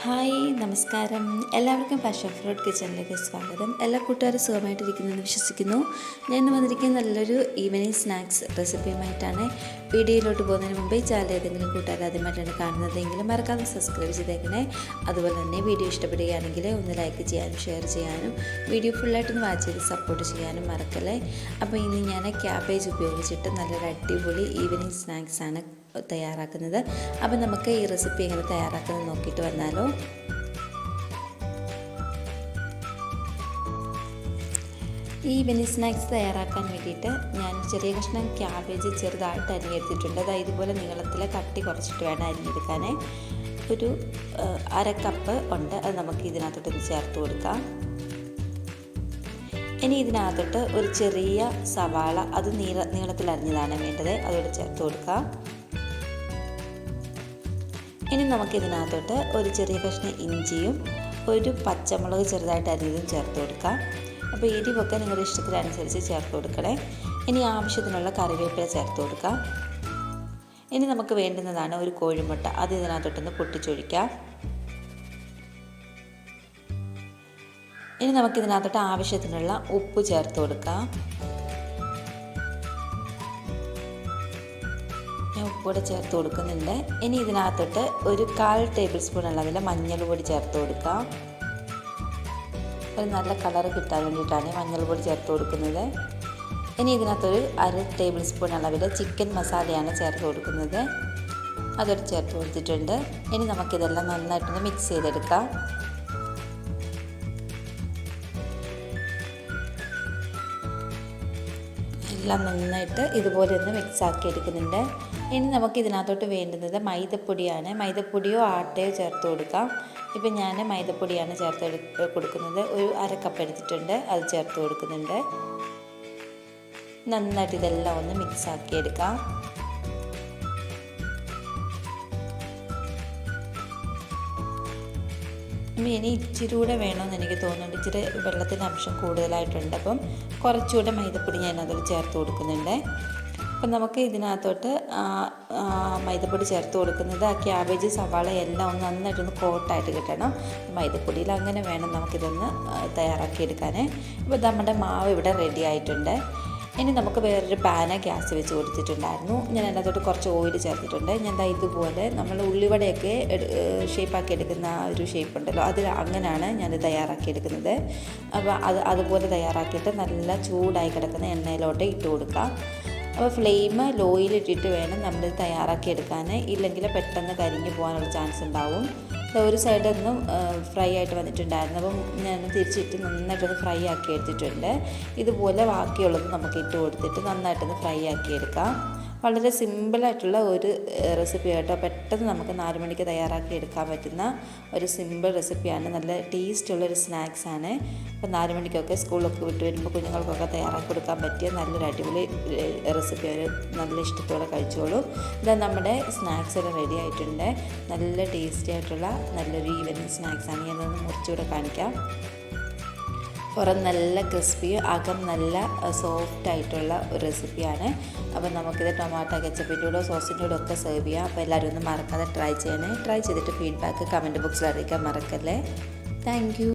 Hi നമസ്കാരം. എല്ലാവർക്കും fashion fruit കിച്ചണിലേക്ക് സ്വാഗതം. എല്ലാ കൂട്ടുകാരും സുഖമായിട്ടിരിക്കുന്നെന്ന് വിശ്വസിക്കുന്നു. ഞാൻ ഇന്ന് വന്നിരിക്കുന്ന നല്ലൊരു ഈവനിങ് സ്നാക്സ് റെസിപ്പിയുമായിട്ടാണ് വീഡിയോയിലോട്ട് പോകുന്നതിന് മുമ്പേ ചാനൽ ഏതെങ്കിലും കൂട്ടുകാർ ആദ്യമായിട്ടാണ് കാണുന്നതെങ്കിൽ മറക്കാതെ സബ്സ്ക്രൈബ് ചെയ്തേക്കണേ. അതുപോലെ തന്നെ വീഡിയോ ഇഷ്ടപ്പെടുകയാണെങ്കിൽ ഒന്ന് ലൈക്ക് ചെയ്യാനും ഷെയർ ചെയ്യാനും വീഡിയോ ഫുള്ളായിട്ടൊന്ന് വാച്ച് ചെയ്ത് സപ്പോർട്ട് ചെയ്യാനും മറക്കല്ലേ? അപ്പോൾ ഇന്ന് ഞാൻ ക്യാബേജ് ഉപയോഗിച്ചിട്ട് നല്ലൊരു അടിപൊളി ഈവനിങ് സ്നാക്സാണ് തയ്യാറാക്കുന്നത്. അപ്പം നമുക്ക് ഈ റെസിപ്പി എങ്ങനെ തയ്യാറാക്കുന്നത് നോക്കിയിട്ട് വന്നാലോ. ഈ വെനി സ്നാക്സ് തയ്യാറാക്കാൻ വേണ്ടിയിട്ട് ഞാൻ ചെറിയ കഷ്ണം ക്യാബേജ് ചെറുതായിട്ട് അരിഞ്ഞെടുത്തിട്ടുണ്ട്. അതായത് ഇതുപോലെ നീളത്തിൽ കട്ടി കുറച്ചിട്ട് വേണം അരിഞ്ഞെടുക്കാൻ ഒരു അര കപ്പ് ഉണ്ട്. അത് നമുക്ക് ഇതിനകത്തോട്ടൊന്ന് ചേർത്ത് കൊടുക്കാം. ഇനി ഇതിനകത്തോട്ട് ഒരു ചെറിയ സവാള അത് നീള നീളത്തിൽ അരിഞ്ഞതാണ് വേണ്ടത്. അതോടെ ചേർത്ത് കൊടുക്കാം. ഇനി നമുക്കിതിനകത്തോട്ട് ഒരു ചെറിയ കഷ്ണം ഇഞ്ചിയും ഒരു പച്ചമുളക് ചെറുതായിട്ട് അരിയതും ചേർത്ത് കൊടുക്കാം. അപ്പോൾ എരിവൊക്കെ നിങ്ങളുടെ ഇഷ്ടത്തിനനുസരിച്ച് ചേർത്ത് കൊടുക്കണേ. ഇനി ആവശ്യത്തിനുള്ള കറിവേപ്പില ചേർത്ത് കൊടുക്കാം. ഇനി നമുക്ക് വേണ്ടുന്നതാണ് ഒരു കോഴിമുട്ട. അത് ഇതിനകത്തോട്ടൊന്ന് പൊട്ടിച്ചൊഴിക്കാം. ഇനി നമുക്കിതിനകത്തോട്ട് ആവശ്യത്തിനുള്ള ഉപ്പ് ചേർത്ത് കൊടുക്കാം. ഞാൻ ഉപ്പുകൂടെ ചേർത്ത് കൊടുക്കുന്നുണ്ട്. ഇനി ഇതിനകത്തോട്ട് ഒരു കാൽ ടേബിൾ സ്പൂൺ അളവിൽ മഞ്ഞൾ പൊടി ചേർത്ത് കൊടുക്കാം. ഒരു നല്ല കളർ കിട്ടാൻ വേണ്ടിയിട്ടാണ് മഞ്ഞൾ പൊടി ചേർത്ത് കൊടുക്കുന്നത്. ഇനി ഇതിനകത്തൊരു അര ടേബിൾ സ്പൂൺ അളവിൽ ചിക്കൻ മസാലയാണ് ചേർത്ത് കൊടുക്കുന്നത്. അതൊരു ചേർത്ത് കൊടുത്തിട്ടുണ്ട്. ഇനി നമുക്കിതെല്ലാം നന്നായിട്ടൊന്ന് മിക്സ് ചെയ്തെടുക്കാം. എല്ലാം നന്നായിട്ട് ഇതുപോലെ ഒന്ന് മിക്സ് ആക്കി എടുക്കുന്നുണ്ട്. ഇനി നമുക്ക് ഇതിനകത്തോട്ട് വേണ്ടുന്നത് മൈദപ്പൊടിയാണ്. മൈദപ്പൊടിയോ ആട്ടയോ ചേർത്ത് കൊടുക്കാം. ഇപ്പം ഞാൻ മൈദപ്പൊടിയാണ് ചേർത്ത് കൊടുക്കുന്നത്. ഒരു അര കപ്പ് എടുത്തിട്ടുണ്ട്. അത് ചേർത്ത് കൊടുക്കുന്നുണ്ട്. നന്നായിട്ട് ഇതെല്ലാം ഒന്ന് മിക്സ് ആക്കി എടുക്കാം. ഇനി ഇച്ചിരി കൂടെ വേണമെന്ന് എനിക്ക് തോന്നുന്നുണ്ട്. ഇച്ചിരി വെള്ളത്തിന്റെ അംശം കൂടുതലായിട്ടുണ്ട്. അപ്പം കുറച്ചുകൂടെ മൈദപ്പൊടി ഞാൻ അതിൽ ചേർത്ത് കൊടുക്കുന്നുണ്ട്. അപ്പം നമുക്ക് ഇതിനകത്തോട്ട് മൈദപ്പൊടി ചേർത്ത് കൊടുക്കുന്നത് ആ ക്യാബേജ് സവാള എല്ലാം ഒന്ന് നന്നായിട്ടൊന്ന് കോട്ടായിട്ട് കിട്ടണം. മൈദപ്പൊടിയിൽ അങ്ങനെ വേണം നമുക്കിതൊന്ന് തയ്യാറാക്കി എടുക്കാൻ ഇപ്പോൾ നമ്മുടെ മാവ് ഇവിടെ റെഡി ആയിട്ടുണ്ട്. ഇനി നമുക്ക് വേറൊരു പാന ഗ്യാസ് വെച്ച് കൊടുത്തിട്ടുണ്ടായിരുന്നു. ഞാൻ അതിനകത്തോട്ട് കുറച്ച് ഓയിൽ ചേർത്തിട്ടുണ്ട്. ഞാൻ എന്താ ഇതുപോലെ നമ്മൾ ഉള്ളിവടയൊക്കെ ഷേപ്പാക്കി എടുക്കുന്ന ഒരു ഷേപ്പ് ഉണ്ടല്ലോ അത് അങ്ങനെയാണ് ഞാൻ തയ്യാറാക്കി എടുക്കുന്നത്. അപ്പോൾ അത് അതുപോലെ തയ്യാറാക്കിയിട്ട് നല്ല ചൂടായി കിടക്കുന്ന എണ്ണയിലോട്ട് ഇട്ട് കൊടുക്കാം അപ്പോൾ ഫ്ലെയിം ലോയിലിട്ടിട്ട് വേണം നമ്മൾ തയ്യാറാക്കി എടുക്കാൻ ഇല്ലെങ്കിൽ പെട്ടെന്ന് കരിഞ്ഞു പോകാനുള്ള ചാൻസ് ഉണ്ടാവും. ഒരു സൈഡൊന്നും ഫ്രൈ ആയിട്ട് വന്നിട്ടുണ്ടായിരുന്നു. അപ്പം ഞാൻ തിരിച്ചിട്ട് നന്നായിട്ടൊന്ന് ഫ്രൈ ആക്കി എടുത്തിട്ടുണ്ട്. ഇതുപോലെ ബാക്കിയുള്ളത് നമുക്ക് ഇട്ട് കൊടുത്തിട്ട് നന്നായിട്ടൊന്ന് ഫ്രൈ ആക്കി എടുക്കാം. വളരെ സിമ്പിളായിട്ടുള്ള ഒരു റെസിപ്പി കേട്ടോ പെട്ടെന്ന് നമുക്ക് നാല് മണിക്ക് തയ്യാറാക്കി എടുക്കാൻ പറ്റുന്ന ഒരു സിമ്പിൾ റെസിപ്പിയാണ് നല്ല ടേസ്റ്റുള്ള ഒരു സ്നാക്സാണ് അപ്പോൾ നാല് മണിക്കൊക്കെ സ്കൂളൊക്കെ വിട്ട് വരുമ്പോൾ കുഞ്ഞുങ്ങൾക്കൊക്കെ തയ്യാറാക്കി കൊടുക്കാൻ പറ്റിയ നല്ലൊരു അടിപൊളി റെസിപ്പി അവർ നല്ല ഇഷ്ടത്തോടെ കഴിച്ചോളും. ഇതാ നമ്മുടെ സ്നാക്സ് എല്ലാം റെഡി ആയിട്ടുണ്ട്. നല്ല ടേസ്റ്റി ആയിട്ടുള്ള നല്ലൊരു ഈവനിങ് സ്നാക്സാണ് ഞാനൊന്ന് മുറിച്ചുകൂടെ കാണിക്കാം. പുറം നല്ല ക്രിസ്പിയും അകം നല്ല സോഫ്റ്റ് ആയിട്ടുള്ള ഒരു റെസിപ്പിയാണ് അപ്പോൾ നമുക്കിത് ടൊമാറ്റോ കെച്ചപ്പിന്റെ കൂടെ സോസിന്റെ കൂടെ ഒക്കെ സെർവ് ചെയ്യാം. അപ്പോൾ എല്ലാവരും ഒന്ന് മറക്കാതെ ട്രൈ ചെയ്യണേ. ട്രൈ ചെയ്തിട്ട് ഫീഡ്ബാക്ക് കമന്റ് ബോക്സിൽ അറിയിക്കാൻ മറക്കല്ലേ. താങ്ക്